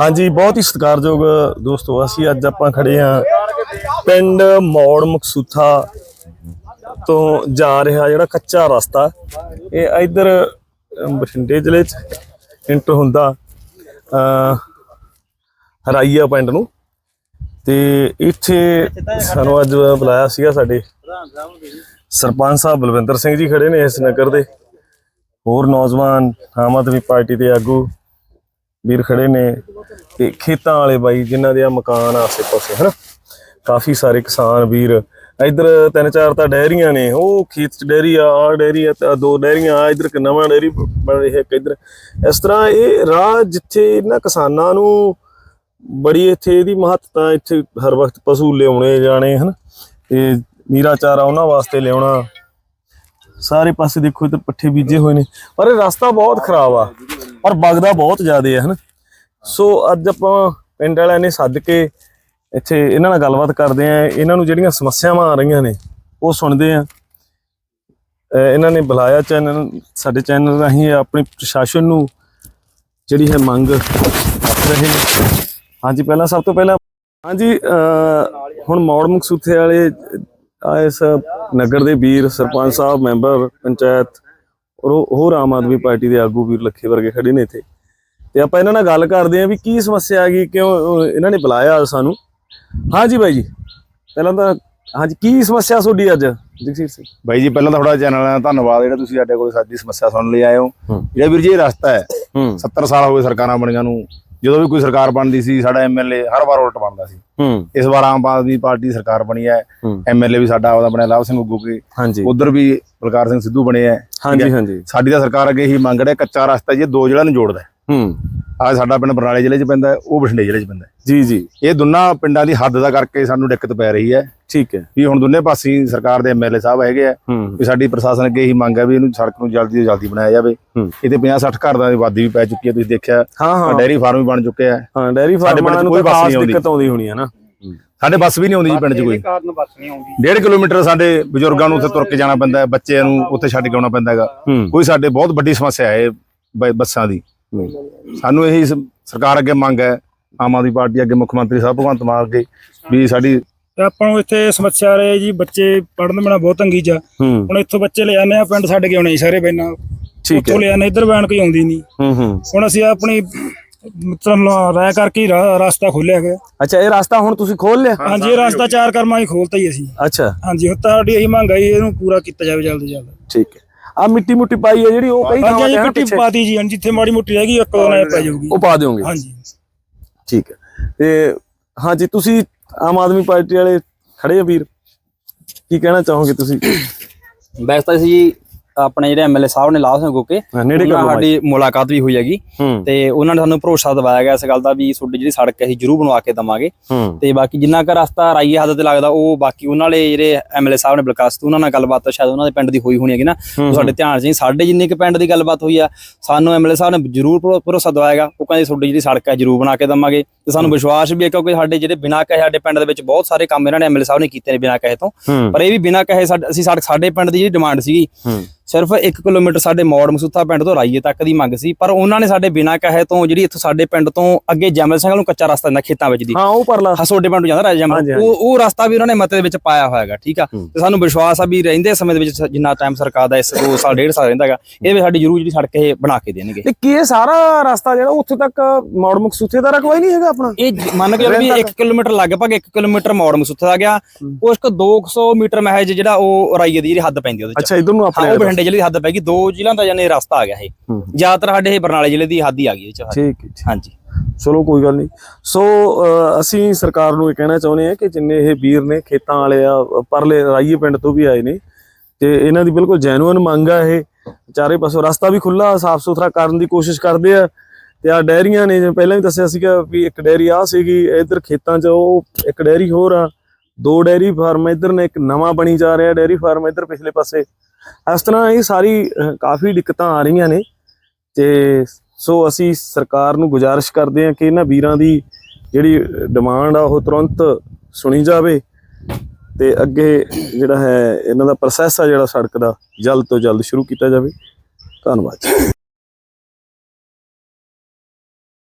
ਹਾਂਜੀ, ਬਹੁਤ ਹੀ ਸਤਿਕਾਰਯੋਗ ਦੋਸਤੋ, ਅਸੀਂ ਅੱਜ ਆਪਾਂ ਖੜੇ ਆ ਪਿੰਡ ਮੌੜ ਮਕਸੂਥਾ ਤੋਂ ਜਾ ਰਿਹਾ ਜਿਹੜਾ ਕੱਚਾ ਰਸਤਾ। ਇਹ ਇਧਰ ਬਠਿੰਡੇ ਜ਼ਿਲ੍ਹੇ ਚ ਇੰਟਰ ਹੁੰਦਾ ਹਰਾਈਆ ਪਿੰਡ ਨੂੰ। ਤੇ ਇੱਥੇ ਸਾਨੂੰ ਅੱਜ ਬੁਲਾਇਆ ਸੀਗਾ ਸਾਡੇ ਸਰਪੰਚ ਸਾਹਿਬ ਬਲਵਿੰਦਰ ਸਿੰਘ ਜੀ ਖੜੇ ਨੇ ਇਸ ਨਗਰ ਦੇ। ਹੋਰ ਨੌਜਵਾਨ ਆਮ ਆਦਮੀ ਪਾਰਟੀ ਦੇ ਆਗੂ ਵੀਰ ਖੜੇ ਨੇ ਤੇ ਖੇਤਾਂ ਵਾਲੇ ਬਾਈ, ਜਿਨ੍ਹਾਂ ਦੇ ਆ ਮਕਾਨ ਆਸੇ ਪਾਸੇ ਹਨਾ? ਕਾਫੀ ਸਾਰੇ ਕਿਸਾਨ ਵੀਰ, ਇਧਰ ਤਿੰਨ ਚਾਰ ਤਾਂ ਡੈਰੀਆਂ ਨੇ, ਉਹ ਖੇਤ ਚ ਡੈਰੀ ਆ ਆ ਡੈਰੀ ਆ ਤਾਂ ਦੋ ਡੈਰੀਆਂ ਆ ਇਧਰ ਇੱਕ ਨਵਾਂ ਡੈਰੀ ਬਣ ਰਹੀ ਹੈ ਇੱਕ ਇਧਰ। ਇਸ ਤਰ੍ਹਾਂ ਇਹ ਰਾਹ ਜਿੱਥੇ ਇਹਨਾਂ ਕਿਸਾਨਾਂ ਨੂੰ ਬੜੀ ਇੱਥੇ ਇਹਦੀ ਮਹੱਤਤਾ, ਇੱਥੇ ਹਰ ਵਕਤ ਪਸ਼ੂ ਲਿਆਉਣੇ ਜਾਣੇ, ਹਨ? ਤੇ ਨੀਰਾ ਚਾਰਾ ਉਹਨਾਂ ਵਾਸਤੇ ਲਿਆਉਣਾ। ਸਾਰੇ ਪਾਸੇ ਦੇਖੋ ਇੱਧਰ ਪੱਠੇ ਬੀਜੇ ਹੋਏ ਨੇ, ਪਰ ਇਹ ਰਸਤਾ ਬਹੁਤ ਖਰਾਬ ਆ। ਪਰ ਬਗਦਾ ਬਹੁਤ ਜ਼ਿਆਦਾ ਹੈ ਹਨ? ਸੋ ਅੱਜ ਆਪਾਂ ਪਿੰਡ ਵਾਲਿਆਂ ਨੇ ਸੱਦ ਕੇ ਇੱਥੇ ਇਹਨਾਂ ਨਾਲ ਗੱਲਬਾਤ ਕਰਦੇ ਆ। ਇਹਨਾਂ ਨੂੰ ਜਿਹੜੀਆਂ ਸਮੱਸਿਆਵਾਂ ਆ ਰਹੀਆਂ ਨੇ, ਉਹ ਸੁਣਦੇ ਆ। ਇਹਨਾਂ ਨੇ ਬੁਲਾਇਆ ਚੈਨਲ, ਸਾਡੇ ਚੈਨਲ ਰਾਹੀਂ ਆਪਣੀ ਪ੍ਰਸ਼ਾਸਨ ਨੂੰ ਜਿਹੜੀ ਹੈ ਮੰਗ ਰੱਖ ਰਹੇ ਨੇ। ਹਾਂਜੀ, ਪਹਿਲਾਂ ਸਭ ਤੋਂ ਪਹਿਲਾਂ, ਹਾਂਜੀ ਹੁਣ ਮੌੜ ਮਕਸੂਥੇ ਵਾਲੇ, ਇਸ ਨਗਰ ਦੇ ਵੀਰ, ਸਰਪੰਚ ਸਾਹਿਬ, ਮੈਂਬਰ, ਪੰਚਾਇਤ ਔਰ ਹੋਰ ਆਮ ਆਦਮੀ ਪਾਰਟੀ ਦੇ ਆਗੂ ਵੀਰ ਲੱਖੇ ਵਰਗੇ ਖੜੇ ਨੇ ਇੱਥੇ। ਤੇ ਆਪਾਂ ਇਹਨਾਂ ਨਾਲ ਗੱਲ ਕਰਦੇ ਆਂ ਵੀ ਕੀ ਸਮੱਸਿਆ ਆ ਗਈ ਕਿਉਂ ਇਹਨਾਂ ਨੇ ਬੁਲਾਇਆ ਸਾਨੂੰ। ਹਾਂਜੀ ਬਾਈ ਜੀ ਪਹਿਲਾਂ ਤਾਂ ਹਾਂਜੀ ਕੀ ਸਮੱਸਿਆ ਤੁਹਾਡੀ ਅੱਜ ਜਗਸੀਰ ਸਿੰਘ? ਬਾਈ ਜੀ ਪਹਿਲਾਂ ਤਾਂ ਤੁਹਾਡਾ ਚੈਨਲ ਦਾ ਧੰਨਵਾਦ ਜਿਹੜਾ ਤੁਸੀਂ ਸਾਡੇ ਕੋਲ ਸਾਡੀ ਸਮੱਸਿਆ ਸੁਣਨ ਲਈ ਆਏ ਹੋ। ਜਿਹੜਾ ਵੀਰ ਜੀ ਇਹ ਰਸਤਾ ਹੈ। ਹੂੰ। 70 ਸਾਲ ਹੋ ਗਏ ਸਰਕਾਰਾਂ ਬਣੀਆਂ ਨੂੰ ਜਦੋਂ ਵੀ ਕੋਈ ਸਰਕਾਰ ਬਣਦੀ ਸੀ ਸਾਡਾ ਐਮਐਲਏ ਹਰ ਵਾਰ ਉਲਟ ਬਣਦਾ ਸੀ। ਹੂੰ। ਇਸ ਵਾਰ ਆਮ ਆਦਮੀ ਪਾਰਟੀ ਸਰਕਾਰ ਬਣੀ ਹੈ। ਐਮਐਲਏ ਵੀ ਸਾਡਾ ਉਹਦਾ ਬਣਿਆ ਲਾਭ ਸਿੰਘ ਗੁੱਗੂ ਕੇ ਹਾਂਜੀ। ਉਧਰ ਵੀ ਬਲਕਾਰ ਸਿੰਘ ਸਿੱਧੂ ਬਣੇ ਹੈ। ਹਾਂਜੀ ਹਾਂਜੀ। ਸਾਡੀ ਤਾਂ ਸਰਕਾਰ ਅੱਗੇ ਹੀ ਮੰਗ ਰਿਹਾ ਕੱਚਾ ਰਸਤਾ ਜੀ ਦੋ ਜ਼ਿਲ੍ਹਿਆਂ ਨੂੰ ਜੋੜਦਾ ਹੈ। ਹੂੰ ਆ ਸਾਡਾ ਪਿੰਡ ਬਰਨਾਲੇ ਜ਼ਿਲ੍ਹੇ 'ਚ ਪੈਂਦਾ ਹੈ ਉਹ ਬਠਿੰਡੇ ਜ਼ਿਲ੍ਹੇ 'ਚ ਪੈਂਦਾ ਹੈ। ਜੀ ਜੀ। ਇਹ ਦੋਨਾਂ ਪਿੰਡਾਂ ਦੀ ਹੱਦ ਦਾ ਕਰਕੇ ਸਾਨੂੰ ਦਿੱਕਤ ਪੈ ਰਹੀ ਹੈ। ਠੀਕ ਹੈ। ਵੀ ਹੁਣ ਦੋਨੇ ਪਾਸੇ ਹੀ ਸਰਕਾਰ ਦੇ ਐਮਐਲਏ ਸਾਹਿਬ ਹੈਗੇ ਆ ਹੂੰ। ਵੀ ਸਾਡੀ ਪ੍ਰਸ਼ਾਸਨ ਅੱਗੇ ਇਹੀ ਮੰਗ ਹੈ ਵੀ ਇਹਨੂੰ ਸੜਕ ਨੂੰ ਜਲਦੀ ਤੋਂ ਜਲਦੀ ਬਣਾਇਆ ਜਾਵੇ। ਹੂੰ। ਇਹਦੇ 50 60 ਘਰ ਦਾ ਆਬਾਦੀ ਵੀ ਪੈ ਚੁੱਕੀ ਹੈ ਤੁਸੀਂ ਦੇਖਿਆ। ਹਾਂ ਹਾਂ। ਡੈਰੀ ਫਾਰਮ ਵੀ ਬਣ ਚੁੱਕੇ ਆ। ਹਾਂ ਡੈਰੀ ਸਾਡੇ ਫਾਰਮਾਂ ਨੂੰ ਕੋਈ ਖਾਸ। ਦਿੱਕਤ ਆਉਂਦੀ ਹੋਣੀ ਹੈ ਨਾ। ਸਾਡੇ ਬੱਸ ਵੀ ਨਹੀਂ ਆਉਂਦੀ ਜੀ ਪਿੰਡ 'ਚ ਕੋਈ। ਕਾਰਨ ਬੱਸ ਨਹੀਂ ਆਉਂਦੀ। ਡੇਢ ਕਿਲੋਮੀਟਰ ਸਾਡੇ ਬਜ਼ੁਰਗਾਂ ਨੂੰ ਉੱਥੇ ਤੁਰ ਕੇ ਜਾਣਾ ਪੈਂਦਾ ਹੈ ਬੱਚਿਆਂ ਨੂੰ ਉੱਥੇ ਛੱਡ ਕੇ ਆਉਣਾ ਪੈਂਦਾ ਹੈਗਾ। ਹੂੰ। ਕੋਈ ਸਾਡੇ ਬਹੁਤ ਵੱਡੀ ਸਮੱਸਿਆ ਹੈ ਬੱਸਾਂ ਦੀ। ਸਾਨੂੰ ਇਹੀ ਸ- ਸਰਕਾਰ ਅੱਗੇ ਮੰਗ ਹੈ ਆਮ ਆਦਮੀ ਪਾਰਟੀ ਅੱਗੇ ਮੁੱਖ ਮੰਤਰੀ ਸਾਹਿਬ ਭਗਵੰਤ ਮਾਨ ਅੱਗੇ ਵੀ ਸਾਡੀ ਤੇ ਆਪਾਂ ਨੂੰ ਇੱਥੇ ਸਮੱਸਿਆ ਰਹੇ ਜੀ ਬੱਚੇ ਪੜਨ ਬਿਨਾ ਬਹੁਤ ਤੰਗੀ ਚ ਆ। ਹੂੰ। ਹੁਣ ਇੱਥੋਂ ਬੱਚੇ ਲੈ ਜਾਂਦੇ ਆ ਪਿੰਡ ਛੱਡ ਕੇ ਆਉਣੇ ਜੀ ਸਾਰੇ ਬੈਨਾ ਠੀਕ ਉੱਥੋਂ ਹੈ ਲੈ ਜਾਂਦੇ ਇੱਧਰ ਬੈਣ ਕੋਈ ਆਉਂਦੀ ਨਹੀਂ। ਹੂੰ ਹੂੰ। ਹੁਣ ਅਸੀਂ ਆਪਣੀ ਮਤਲਬ ਰਾਇ ਕਰਕੇ ਹੀ ਰਾ- ਰਸਤਾ ਖੋਲਿਆ ਗਿਆ ਅੱਛਾ ਇਹ ਰਸਤਾ ਹੁਣ ਤੁਸੀਂ ਖੋਲ ਲਿਆ? ਹਾਂਜੀ ਇਹ ਰਸਤਾ ਚਾਰ ਕਰਮਾਂ ਹੀ ਖੋਲਤਾ ਹੀ ਅਸੀਂ। ਅੱਛਾ। ਹਾਂਜੀ ਹੁਣ ਤੁਹਾਡੀ ਇਹੀ ਮੰਗ ਆਈ ਇਹਨੂੰ ਪੂਰਾ ਕੀਤਾ ਜਾਵੇ ਜਲਦੀ ਜਲਦ। ਠੀਕ ਹੈ। ਆ ਮਿੱਟੀ ਮੁੱਟੀ ਪਾਈ ਹੈ ਜਿਹੜੀ ਉਹ ਕਈ ਥਾਵਾਂ ਤੇ ਹੈ ਮਿੱਟੀ ਪਿੱਛੇ। ਪਾਤੀ ਜੀ ਹਾਂਜੀ, ਜਿੱਥੇ ਮਾੜੀ ਮੋਟੀ ਰਹਿ ਗਈ ਇੱਕ ਦੋ ਨਾਲ ਪੈ ਜਾਊਗੀ। ਉਹ ਪਾ ਦਿਓਗੇ? ਹਾਂਜੀ। ਠੀਕ ਹੈ। ਤੇ ਹਾਂਜੀ ਤੁਸੀਂ ਆਮ ਆਦਮੀ ਪਾਰਟੀ ਵਾਲੇ ਖੜੇ ਆ ਵੀਰ। ਕੀ ਕਹਿਣਾ ਚਾਹੋਗੇ ਤੁਸੀਂ? ਵੈਸੇ ਤਾਂ ਜੀ ਆਪਣੇ ਜਿਹੜੇ ਐਮਐਲਏ ਸਾਹਿਬ ਨੇ ਲਾਭ ਸਿੰਘ ਗੋਕੇ ਕਰ ਸਾਡੀ ਮੁਲਾਕਾਤ ਵੀ ਹੋਈ ਹੈਗੀ। ਤੇ ਉਹਨਾਂ ਨੇ ਸਾਨੂੰ ਭਰੋਸਾ ਦਿਵਾਇਆ ਗਿਆ ਇਸ ਗੱਲ ਦਾ ਵੀ ਤੁਹਾਡੀ ਜਿਹੜੀ ਸੜਕ ਹੈ ਅਸੀਂ ਜ਼ਰੂਰ ਬਣਵਾ ਕੇ ਦਵਾਂਗੇ। ਤੇ ਬਾਕੀ ਜਿੰਨਾ ਕੁ ਰਸਤਾ ਰਾਈਏ ਹੱਦ ਤੇ ਲੱਗਦਾ ਉਹ ਬਾਕੀ ਉਹਨਾਂ ਵਾਲੇ ਜਿਹੜੇ ਐਮਐਲਏ ਸਾਹਿਬ ਨੇ ਬਲਕਾਸ ਉਹਨਾਂ ਨਾਲ ਗੱਲਬਾਤ ਸ਼ਾਇਦ ਉਹਨਾਂ ਦੇ ਪਿੰਡ ਦੀ ਹੋਈ ਹੋਣੀ ਹੈਗੀ ਨਾ। ਸਾਡੇ ਧਿਆਨ ਨਹੀਂ ਸਾਡੇ ਜਿੰਨੇ ਕੁ ਪਿੰਡ ਦੀ ਗੱਲਬਾਤ ਹੋਈ ਆ ਸਾਨੂੰ ਐਮਐਲਏ ਸਾਹਿਬ ਨੇ ਜ਼ਰੂਰ ਭਰੋ- ਭਰੋਸਾ ਦਿਵਾਇਆਗਾ ਉਹ ਕਹਿੰਦੇ ਤੁਹਾਡੀ ਜਿਹੜੀ ਸੜਕ ਹੈ ਜ਼ਰੂਰ ਬਣਾ ਕੇ ਦਵਾਂਗੇ। ਤੇ ਸਾਨੂੰ ਵਿਸ਼ਵਾਸ ਵੀ ਹੈ ਕਿਉਂਕਿ ਸਾਡੇ ਜਿਹੜੇ ਬਿਨਾਂ ਕਹੇ ਸਾਡੇ ਪਿੰਡ ਦੇ ਵਿੱਚ ਬਹੁਤ ਸਾਰੇ ਕੰਮ ਇਹਨਾਂ ਨੇ ਐਮਐਲਏ ਸਾਹਿਬ ਨੇ ਕੀਤੇ ਨੇ ਬਿਨਾਂ ਕਹੇ ਤੋਂ। ਪਰ ਇਹ ਵੀ ਬਿਨਾਂ ਕਹੇ ਸਾਡੇ ਅਸੀਂ ਸਾਡੇ ਪਿੰਡ ਦੀ ਜਿਹੜੀ ਡਿਮਾਂਡ ਸੀਗੀ ਸਿਰਫ 1 ਕਿਲੋਮੀਟਰ ਸਾਡੇ ਮੌੜ ਮਸੂਥਾ ਪਿੰਡ ਤੋਂ ਰਾਈਏ ਤੱਕ ਦੀ ਮੰਗ ਸੀ ਪਰ ਉਹਨਾਂ ਨੇ ਸਾਡੇ ਬਿਨਾਂ ਕਹੇ ਤੋਂ ਜਿਹੜੀ ਇੱਥੋਂ ਸਾਡੇ ਪਿੰਡ ਤੋਂ ਅੱਗੇ ਜਮਲ ਸਿੰਘ ਨੂੰ ਕੱਚਾ ਰਸਤਾ ਦਿੰਦਾ ਖੇਤਾਂ ਵਿੱਚ ਦੀ। ਹਾਂ ਉਹ ਪਰਲਾ ਹਸੋਡੇ ਪਿੰਡ ਜਾਂਦਾ ਰਾਜਾ ਜਮਲ। ਉਹ ਉਹ ਰਸਤਾ ਵੀ ਉਹਨਾਂ ਨੇ ਮਤੇ ਦੇ ਵਿੱਚ ਪਾਇਆ ਹੋਇਆ ਹੈਗਾ ਠੀਕ ਆ। ਤੇ ਸਾਨੂੰ ਵਿਸ਼ਵਾਸ ਆ ਵੀ ਰਹਿੰਦੇ ਸਮੇਂ ਦੇ ਵਿੱਚ ਜਿੰਨਾ ਟਾਈਮ ਸਰਕਾਰ ਦਾ ਇਸ 2 ਸਾਲ ਡੇਢ ਸਾਲ ਰਹਿੰਦਾ ਹੈਗਾ ਇਹਦੇ ਵਿੱਚ ਸਾਡੀ ਜ਼ਰੂਰ ਜਿਹੜੀ ਸੜਕ ਇਹ ਬਣਾ ਕੇ ਦੇਣਗੇ। ਤੇ ਕੀ ਇਹ ਸਾਰਾ ਰਸਤਾ ਜਿਹੜਾ ਉੱਥੇ ਤੱਕ ਮੌੜ ਮਕਸੂਥੇ ਦਾ ਰਕਵਾ ਹੀ ਨਹੀਂ ਹੈਗਾ ਆਪਣਾ? ਇਹ ਮੰਨ ਕੇ ਵੀ 1 ਕਿਲੋਮੀਟਰ ਲਗਭਗ 1 ਕਿਲੋਮੀਟਰ ਮੌੜ ਮਸੂਥਾ ਦਾ ਗਿਆ ਉਸ ਕੋ 200 ਮੀਟਰ ਮਹਿਜ ਜਿਹੜਾ ਉਹ ਰਾਈਏ ਦੀ ਜਿਹੜੀ ਹੱਦ ਪੈਂਦੀ ਉਹਦੇ ਚ। ਅੱਛਾ ਇਧਰ ਨੂੰ ਆਪਣੇ ਬਠਿੰਡੇ ਜ਼ਿਲ੍ਹੇ ਦੀ ਹੱਦ ਪੈ ਗਈ ਦੋ ਜ਼ਿਲ੍ਹਿਆਂ ਦਾ ਜਾਨੇ ਰਸਤਾ ਆ ਗਿਆ ਇਹ। ਜ਼ਿਆਦਾਤਰ ਸਾਡੇ ਇਹ ਬਰਨਾਲੇ ਜ਼ਿਲ੍ਹੇ ਦੀ ਹੱਦ ਹੀ ਆ ਗਈ ਇਹ ਚ। ਠੀਕ ਹੈ। ਹਾਂਜੀ। ਚਲੋ ਕੋਈ ਗੱਲ ਨਹੀਂ। ਸੋ ਅਸੀਂ ਸਰਕਾਰ ਨੂੰ ਇਹ ਕਹਿਣਾ ਚਾਹੁੰਦੇ ਹਾਂ ਕਿ ਜਿੰਨੇ ਇਹ ਵੀਰ ਨੇ ਖੇਤਾਂ ਵਾਲੇ ਆ ਪਰਲੇ ਰਾਈਏ ਪਿੰਡ ਤੋਂ ਵੀ ਆਏ ਨੇ ਤੇ ਇਹਨਾਂ ਦੀ ਬਿਲਕੁਲ ਜੈਨੂਇਨ ਮੰਗ ਆ ਇਹ। ਚਾਰੇ ਪਾਸੋਂ ਰਸਤਾ ਵੀ ਖੁੱਲਾ ਸਾਫ਼ ਸੁਥਰਾ ਕਰਨ ਦੀ ਕੋਸ਼ਿਸ਼ ਕਰਦੇ ਆ। ਤੇ ਆ ਡੈਰੀਆਂ ਨੇ ਜਿਵੇਂ ਪਹਿਲਾਂ ਵੀ ਦੱਸਿਆ ਸੀਗਾ ਵੀ ਇੱਕ ਡੈਰੀ ਆ ਸੀਗੀ ਇੱਧਰ ਖੇਤਾਂ 'ਚ ਉਹ ਇੱਕ ਡੈਰੀ ਹੋਰ ਆ ਦੋ ਡੈਰੀ ਫਾਰਮ ਇੱਧਰ ਨੇ ਇੱਕ ਨਵਾਂ ਬਣੀ ਜਾ ਰਿਹਾ ਡੈਰੀ ਫਾਰਮ ਇੱਧਰ ਪਿਛਲੇ ਪਾਸੇ। ਇਸ ਤਰ੍ਹਾਂ ਇਹ ਸਾਰੀ ਕਾਫੀ ਦਿੱਕਤਾਂ ਆ ਰਹੀਆਂ ਨੇ। ਤੇ ਸੋ ਅਸੀਂ ਸਰਕਾਰ ਨੂੰ ਗੁਜ਼ਾਰਿਸ਼ ਕਰਦੇ ਹਾਂ ਕਿ ਇਹਨਾਂ ਵੀਰਾਂ ਦੀ ਜਿਹੜੀ ਡਿਮਾਂਡ ਆ, ਉਹ ਤੁਰੰਤ ਸੁਣੀ ਜਾਵੇ ਤੇ ਅੱਗੇ ਜਿਹੜਾ ਹੈ, ਇਹਨਾਂ ਦਾ ਪ੍ਰੋਸੈਸ ਆ ਜਿਹੜਾ ਸੜਕ ਦਾ, ਜਲਦ ਤੋਂ ਜਲਦ ਸ਼ੁਰੂ ਕੀਤਾ ਜਾਵੇ। ਧੰਨਵਾਦ ਜੀ।